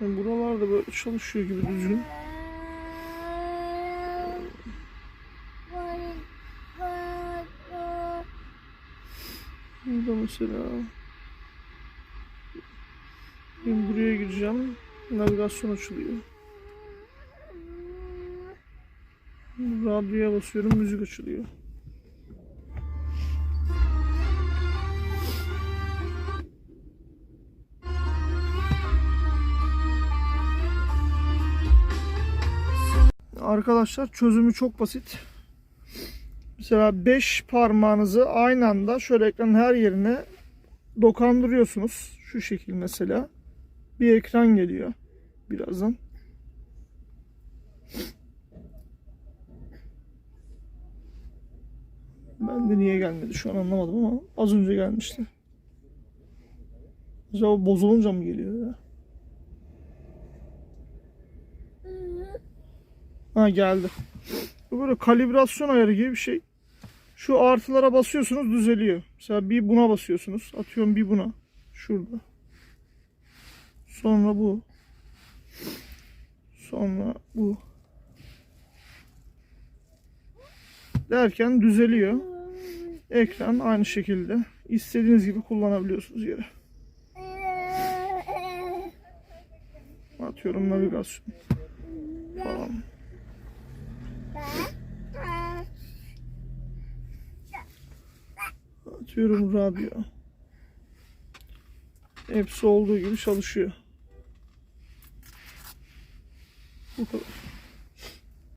Yani buralarda böyle çalışıyor gibi düzgün. Burada mesela ben buraya gireceğim. Navigasyon açılıyor. Radyoya basıyorum, müzik açılıyor. Arkadaşlar çözümü çok basit. Mesela 5 parmağınızı aynı anda şöyle ekranın her yerine dokandırıyorsunuz. Şu şekil mesela. Bir ekran geliyor birazdan. Ben de niye gelmedi şu an anlamadım ama az önce gelmişti. Acaba bozulunca mı geliyor ya? Ha geldi. Bu böyle kalibrasyon ayarı gibi bir şey. Şu artılara basıyorsunuz düzeliyor. Mesela bir buna basıyorsunuz. Atıyorum bir buna. Şurada. Sonra bu. Sonra bu. Derken düzeliyor. Ekran aynı şekilde. istediğiniz gibi kullanabiliyorsunuz yere. Atıyorum navigasyon falan. Atıyorum radyo. Hepsi olduğu gibi çalışıyor. Bu kadar.